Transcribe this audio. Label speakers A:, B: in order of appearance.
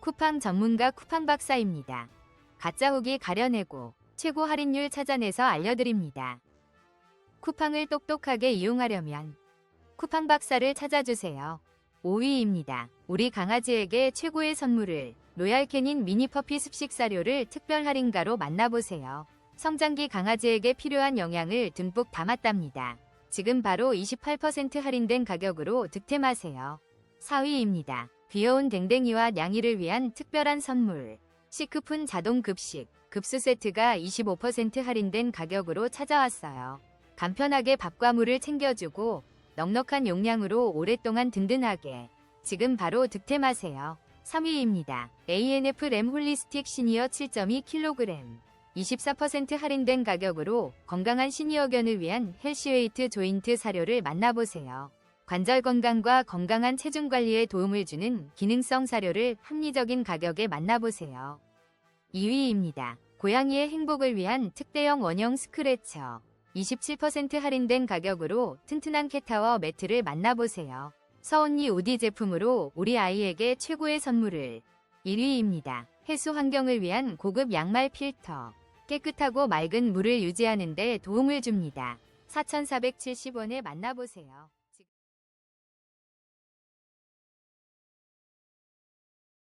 A: 쿠팡 전문가 쿠팡 박사입니다. 가짜 후기 가려내고 최고 할인율 찾아내서 알려드립니다. 쿠팡을 똑똑하게 이용하려면 쿠팡 박사를 찾아주세요. 5위입니다. 우리 강아지에게 최고의 선물을 로얄 캐닌 미니 퍼피 습식 사료를 특별 할인가로 만나보세요. 성장기 강아지에게 필요한 영양을 듬뿍 담았답니다. 지금 바로 28% 할인된 가격으로 득템하세요. 4위입니다. 귀여운 댕댕이와 냥이를 위한 특별한 선물. 시크푼 자동 급식, 급수 세트가 25% 할인된 가격으로 찾아왔어요. 간편하게 밥과 물을 챙겨주고 넉넉한 용량으로 오랫동안 든든하게 지금 바로 득템하세요. 3위입니다. ANF 램 홀리스틱 시니어 7.2kg 24% 할인된 가격으로 건강한 시니어견을 위한 헬시웨이트 조인트 사료를 만나보세요. 관절 건강과 건강한 체중 관리에 도움을 주는 기능성 사료를 합리적인 가격에 만나보세요. 2위입니다. 고양이의 행복을 위한 특대형 원형 스크래처 27% 할인된 가격으로 튼튼한 캣타워 매트를 만나보세요. 서언니 우디 제품으로 우리 아이에게 최고의 선물을 1위입니다. 해수 환경을 위한 고급 양말 필터 깨끗하고 맑은 물을 유지하는 데 도움을 줍니다. 4,470원에 만나보세요.